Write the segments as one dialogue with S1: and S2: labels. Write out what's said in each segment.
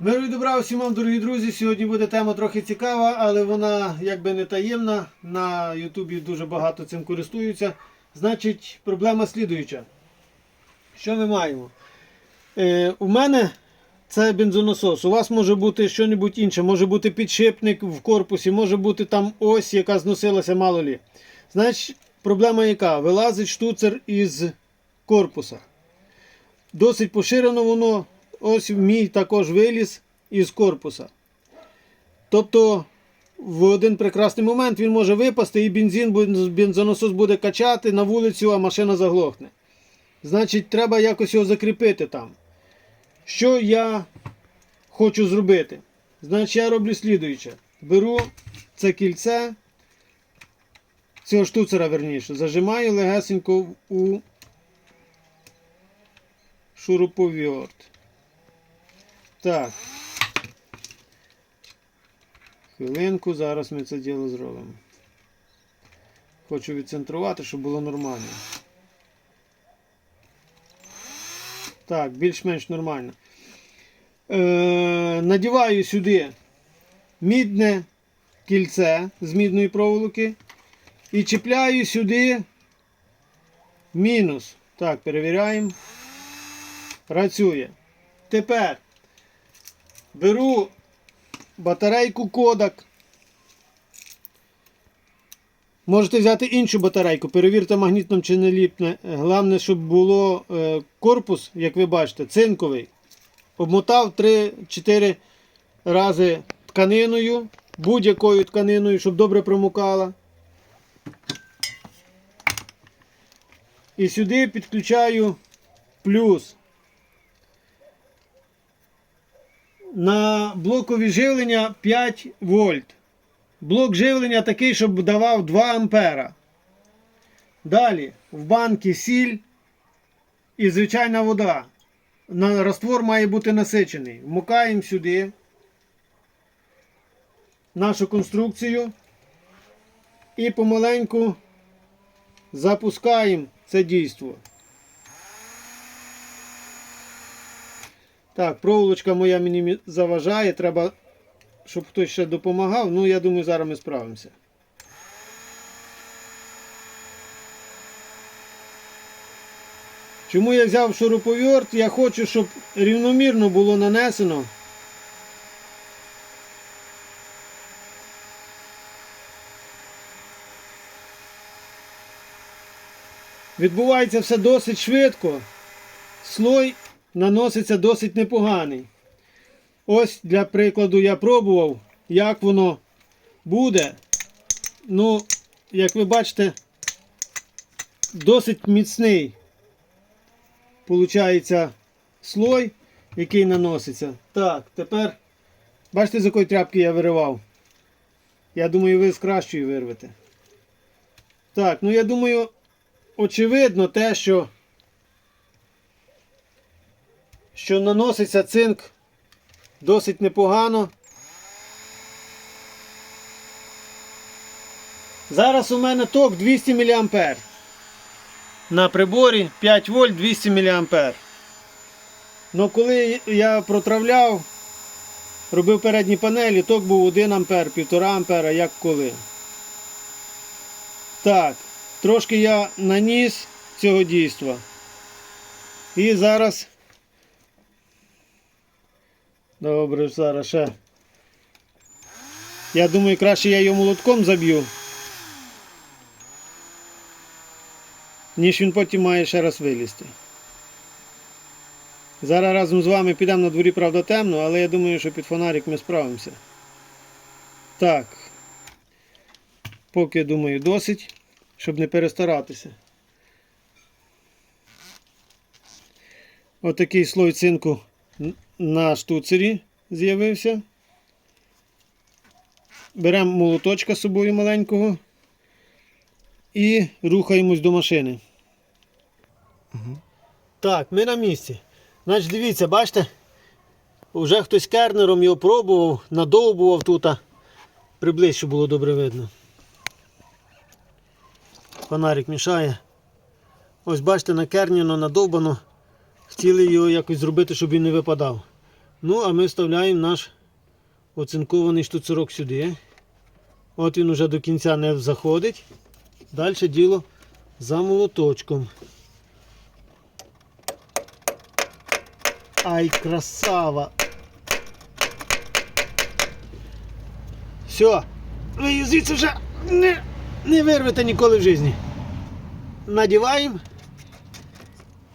S1: Миру і добра усім вам, дорогі друзі. Сьогодні буде тема трохи цікава, але вона якби не таємна. На Ютубі дуже багато цим користуються. Значить, проблема слідуюча. Що ми маємо? Е, у мене це бензонасос. У вас може бути щось інше, може бути підшипник в корпусі, може бути там ось, яка зносилася, мало лі. Значить, проблема яка? Вилазить штуцер із корпуса. Досить поширено воно. Ось мій також виліз із корпуса. Тобто, в один прекрасний момент він може випасти і бензин, бензонасос буде качати на вулицю, а машина заглохне. Значить, треба якось його закріпити там. Що я хочу зробити? Значить, я роблю слідуюче. Беру це кільце, цього штуцера верніше, зажимаю легесенько у шуруповерт. Так. Хвилинку, зараз ми це діло зробимо. Хочу відцентрувати, щоб було нормально. Так, більш-менш нормально. Е, надіваю сюди мідне кільце з мідної проволоки і чіпляю сюди мінус. Так, перевіряємо. Працює. Тепер беру батарейку Kodak. Можете взяти іншу батарейку, перевірте магнітом чи не ліпне. Головне, щоб було е, корпус, як ви бачите, цинковий. Обмотав 3-4 рази тканиною, будь-якою тканиною, щоб добре промокала. І сюди підключаю плюс. На блокові живлення 5 вольт. Блок живлення такий, щоб давав 2 ампера. Далі в банки сіль і звичайна вода. Раствор має бути насичений. Вмикаємо сюди нашу конструкцію і помаленьку запускаємо це дійство. Так, проволочка моя мені заважає. Треба, щоб хтось ще допомагав. Ну, я думаю, зараз ми справимося. Чому я взяв шуруповерт? Я хочу, щоб рівномірно було нанесено. Відбувається все досить швидко. Слой наноситься досить непоганий. Ось для прикладу я пробував, як воно буде. Ну, як ви бачите, досить міцний получається слой, який наноситься. Так, тепер бачите, з якої тряпки я виривав. Я думаю, ви з кращої вирвете. Так, ну я думаю, очевидно те, що що наноситься цинк досить непогано. Зараз у мене ток 200 мА. На приборі 5 вольт 200 мА. Ну коли я протравляв, робив передні панелі, ток був 1 А, 1,5 А, як коли. Так, трошки я наніс цього дійства. І зараз Добре, зараз ще. Я думаю, краще я його молотком заб'ю. Ніж він потім має ще раз вилізти. Зараз разом з вами підемо на дворі, правда, темно, але я думаю, що під фонарик ми справимося. Так. Поки думаю досить, щоб не перестаратися. Отакий слой цинку на штуцері з'явився. Беремо молоточка з собою маленького і рухаємось до машини. Так, ми на місці. Значить, дивіться, бачите, вже хтось кернером його пробував, надовбував тут. Приблизь, щоб було добре видно. Фонарик мішає. Ось бачите, накернено, надовбано. Хотіли його якось зробити, щоб він не випадав. Ну, а ми вставляємо наш оцинкований штуцерок сюди. От він уже до кінця не заходить. Далі діло за молоточком. Ай, красава! Все, ви її звідси вже не, не вирвете ніколи в житті. Надіваємо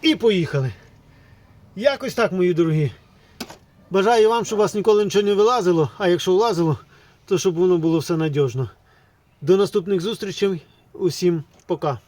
S1: і поїхали. Якось так, мої дорогі. Бажаю вам, щоб у вас ніколи нічого не вилазило, а якщо влазило, то щоб воно було все надіжно. До наступних зустрічей. Усім пока.